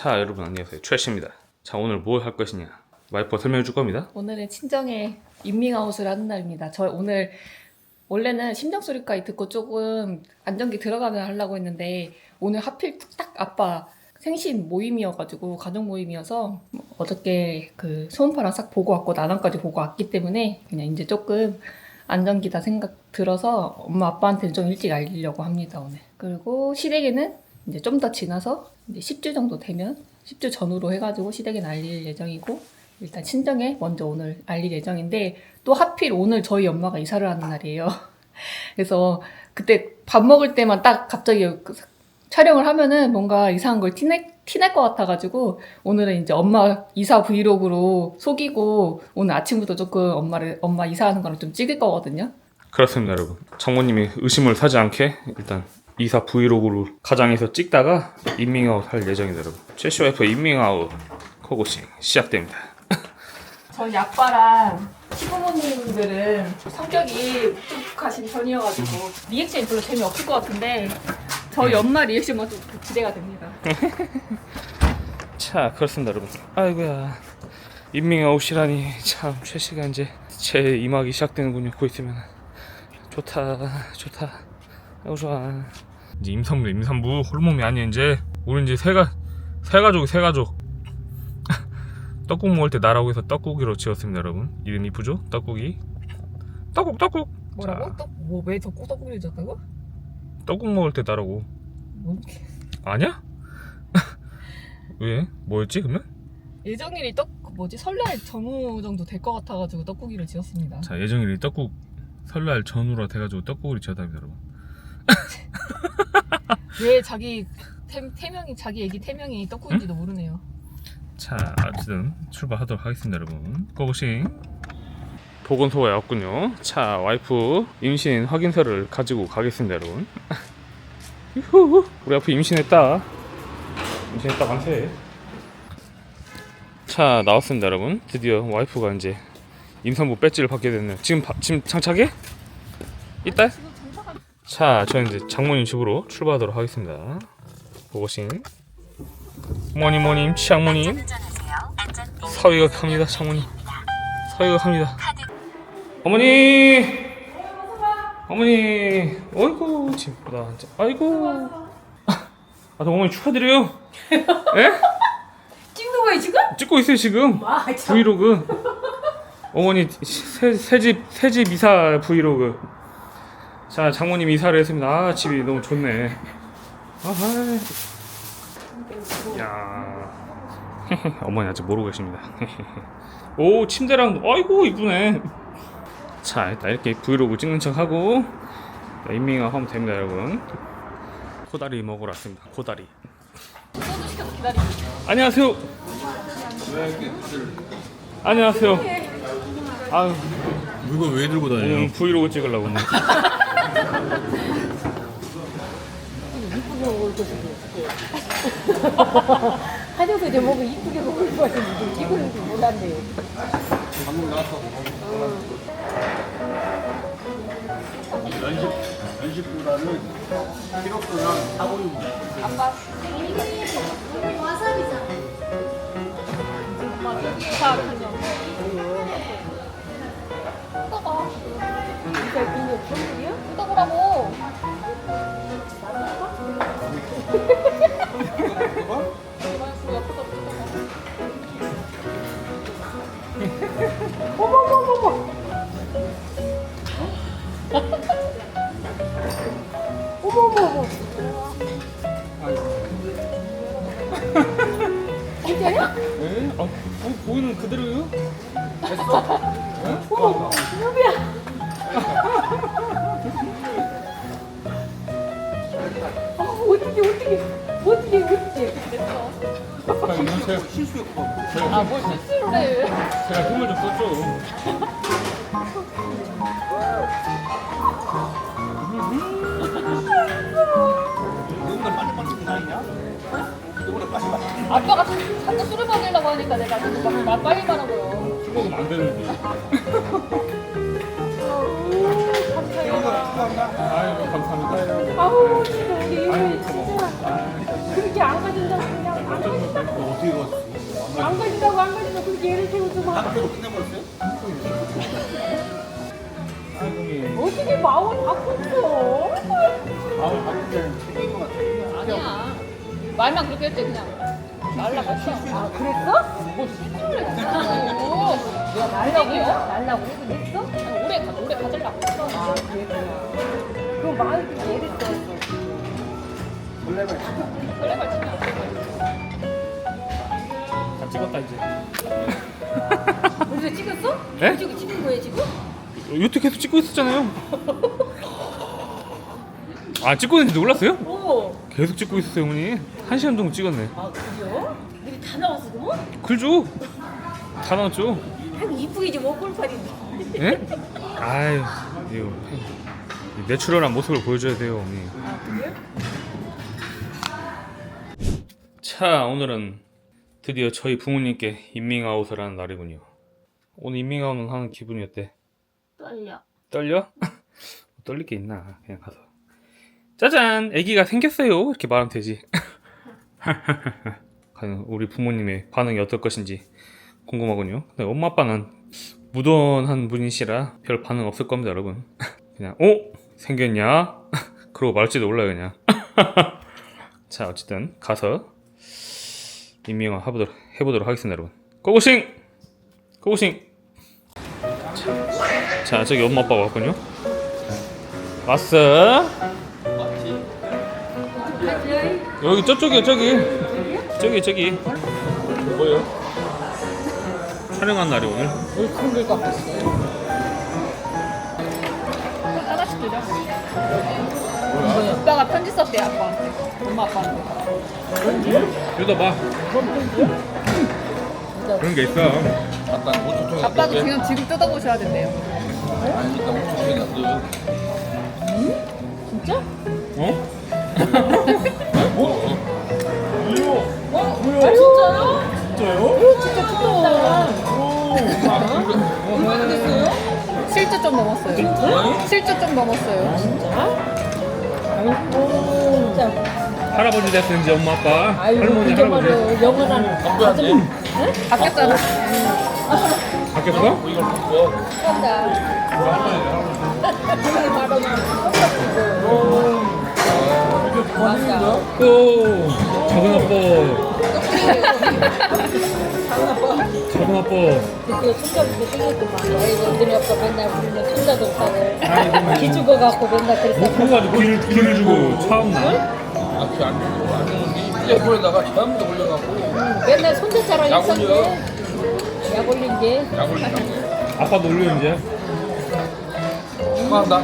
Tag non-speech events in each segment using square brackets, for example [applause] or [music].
자 여러분 안녕하세요 최씨입니다 자 오늘 뭘 할 것이냐 와이퍼 설명해 줄 겁니다 오늘은 친정에 인밍아웃을 하는 날입니다. 저 오늘 원래는 심장소리까지 듣고 조금 안정기 들어가면 하려고 했는데 오늘 하필 딱 아빠 생신 모임이어가지고 가족 모임이어서 어저께 그 소음파랑 싹 보고 왔고 나눠까지 보고 왔기 때문에 그냥 이제 조금 안정기다 생각 들어서 엄마 아빠한테는 좀 일찍 알리려고 합니다 오늘. 그리고 시댁에는 이제 좀 더 지나서 이제 10주 정도 되면 10주 전후로 해가지고 시댁에 알릴 예정이고 일단 친정에 먼저 오늘 알릴 예정인데 또 하필 오늘 저희 엄마가 이사를 하는 날이에요. [laughs] 그래서 그때 밥 먹을 때만 딱 갑자기 그 촬영을 하면은 뭔가 이상한 걸 티낼, 티낼 것 같아가지고 오늘은 이제 엄마 이사 브이로그로 속이고 오늘 아침부터 조금 엄마를 엄마 이사하는 거랑 좀 찍을 거거든요. 그렇습니다 여러분 장모님이 의심을 사지 않게 일단 이사 브이로그로 가장에서 찍다가 인밍아웃 할 예정입니다 여러분. 최씨 와이퍼 인밍아웃 코고싱 시작됩니다. [laughs] 저희 아빠랑 시부모님들은 성격이 뚝뚝하신 편이어가지고 리액션이 별로 재미없을 것 같은데 저희 엄마 리액션만 좀 기대가 됩니다. [laughs] 자 그렇습니다 여러분. 아이고야. 인밍아웃이라니 참 최씨가 이제 제 임하기 시작되는군요. 곧 있으면. 좋다 좋다 좋아 이제 임산부 임산부 홀몸이 아니 이제 우리 이제 세가 세가족 세가족 [laughs] 떡국 먹을 때 나라고 해서 떡국이로 지었습니다 여러분 이름 이쁘죠 떡국이 떡국 떡국 뭐라고? 자. 또 뭐왜 덕구 덕구를 졌다고? 떡국 먹을 때 나라고 뭐? 아니야? [laughs] 왜 뭐였지 그러면? 예정일이 떡 뭐지 설날 전후 정도 될 것 같아가지고 떡국이를 지었습니다. 자 예정일이 떡국 설날 전후로 돼가지고 떡국을 지었답니다 여러분 왜 자기 태, 태명이 자기 애기 태명이 떡국인지도 모르네요. 자 어쨌든 출발하도록 하겠습니다 여러분. 고고싱. 보건소가 왔군요. 자 와이프 임신 확인서를 가지고 가겠습니다 여러분. [laughs] 유후. 우리 와이프 임신했다. 임신했다 만세. 자 나왔습니다 여러분. 드디어 와이프가 이제 임산부 배지를 받게 됐네요. 지금 바- 지금 장착해? 이따? 자 저는 이제 장모님 집으로 출발하도록 하겠습니다. 고고싱. 모님 모님 치장모님. 사위가 갑니다 장모님. 사위가 갑니다. 어머니! 어머니! 어이구 진짜 아이고. 아 어머니 축하드려요. [laughs] 예? 찍는 거예요 지금? 찍고 있어요 지금. 아 참. 브이로그. 어머니 새, 새집 새집 이사 브이로그 자 장모님 이사를 했습니다. 아 집이 너무 좋네. 아하 야. [laughs] 어머니 아직 모르고 계십니다. [laughs] 오 침대랑 아이고 이쁘네. 자 일단 이렇게 브이로그 찍는 척 하고 인밍아 하면 됩니다 여러분. 코다리 먹으러 왔습니다. 코다리. 안녕하세요. 안녕하세요. 아유. 물건 왜 들고 다녀요? 오늘 브이로그 찍으려고 오늘. 하정도 이제 먹을 이쁘게 먹을 거야. 이거는 좀 몰랐네. 연식 연식보다는 키로수랑 사고율 아빠 자 그냥. 뜯어봐. 어머머머. 진짜요? 에? 어, 어, 보이는 그대로요? 어머, 누구야? 어머, 어떻게, 어떻게, 어떻게, 어떻게. 아뭘 실수를 해. 제가 힘을 좀 썼죠. [laughs] 아빠가 자꾸 술을 먹이려고 하니까 내가 지금 막, 막 빨리 말하고요. 술 먹으면 안 되는데. 아유 감사합니다. 아우, 진짜 우리 이거 진짜. 그렇게 안 가진다고 그냥 안 어떻게 가? 안 가진다고 안 가진다고 그렇게 애를 태우더만 학교로 끝내버렸어요? 어떻게 마음을 바꿨어? 마음을 바꾼 데는 책임인 것 같아요. 아니야. 말만 그렇게 했지 그냥. 날라고 했어. 아 그랬어? 뭐 시키를 했어. 내가 날라고 날라고 그랬어? 아니, 오래 가 오래 가지려고. 아 그랬구나 그 마음이 태웠어 설레발 치나? 설레발 치면 안 돼. 다 찍었다 이제. 우리가 찍었어? 네? 지금 찍은 거예요 지금? 유튜브 계속 찍고 있었잖아요. 아 찍고 있는지 몰랐어요? 오. 계속 찍고 있었어요 어머니. 한 시간 정도 찍었네. 아 그래요? 우리 다 나왔어 그럼? 글죠? 다 나왔죠? 아이고 이쁘게 좀 먹골팔인데 예? 아유 이거 내추럴한 모습을 보여줘야 돼요 어머니. 아 그래요? 자 오늘은 드디어 저희 부모님께 인밍아웃을 하는 날이군요. 오늘 인밍아웃은 하는 기분이 어때? 떨려 떨려? [laughs] 떨릴 게 있나? 그냥 가서 짜잔! 아기가 생겼어요! 이렇게 말하면 되지. [laughs] 우리 부모님의 반응이 어떨 것인지 궁금하군요. 근데 엄마 아빠는 무던한 분이시라 별 반응 없을 겁니다, 여러분. [laughs] 그냥 어? 생겼냐? 그러고 말지도 몰라요, 그냥. 자, 어쨌든 가서 임명화 해보도록, 해보도록 하겠습니다, 여러분. 고고싱! 고고싱! 자, 저기 엄마 아빠가 왔군요. 왔어? 여기 저쪽이요, 저기. 저기, 저기. 뭐예요? 촬영한 날이 오늘. 하나씩 드려. 오빠가 편지 썼대 아빠한테. 엄마 아빠한테. 뜯어봐. 그런 게 있어. 오토통에 아빠도 지금 지금 뜯어보셔야 된대요. 아니 일단 오토통에 놨어요. 진짜? 어? 아 진짜요? 진짜요? 진짜 뜯었다 실주 좀 넘었어요. 실주 좀 넘었어요. 아이고 진짜 할아버지 됐는지 엄마 아빠. 아이고 할머니 할아버지. 말로 영원한 가슴 바뀌었잖아. 바뀌었어? 오, 작은 아빠. 작은 아빠. 그때 손잡고 생겼구만 아이고 너네 아빠 맨날 우리는 손자도 없다고 아이고. 기 죽어 갖고 맨날 그랬어 뭐 그래가지고 길을 길을 주고 참나. 앞이 안 주고 안 주는 게 휴대폰에다가 전부 다 올려갖고 맨날 손자처럼 약 있었는데 약 올린 게 약 올린다고. 아빠도 올려 이제. 축하한다.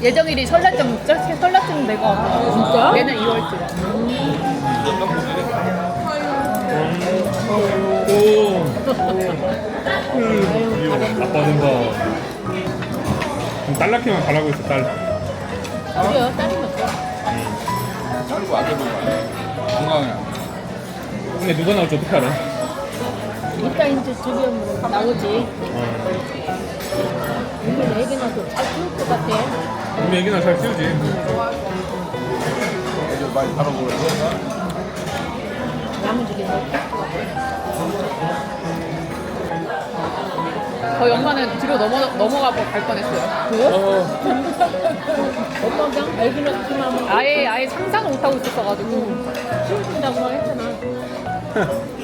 예정일이 설날쯤 설날쯤 내고 왔어. 진짜? 얘는 2월쯤. 오. 음, 아빠 된다. 지금 딸 낳기만 바라고 있어 딸. 그래요 딸이면 돼 살고 안 해보고 건강해. 근데 누가 나올지 어떻게 알아? 이따 이제 저기 오면 나오지 이거 애기 나도 잘 키울 것 같아 우리 애기나 잘 키우지. 애들 많이 바라보고 나무지게 저희 엄마는 뒤로 넘어 넘어가고 갈 뻔했어요. 그래요? 엄마가 애기 낳기만 하면 아예 아예 상상을 못 하고 있었어가지고 키워준다고 했잖아 Huh. [laughs]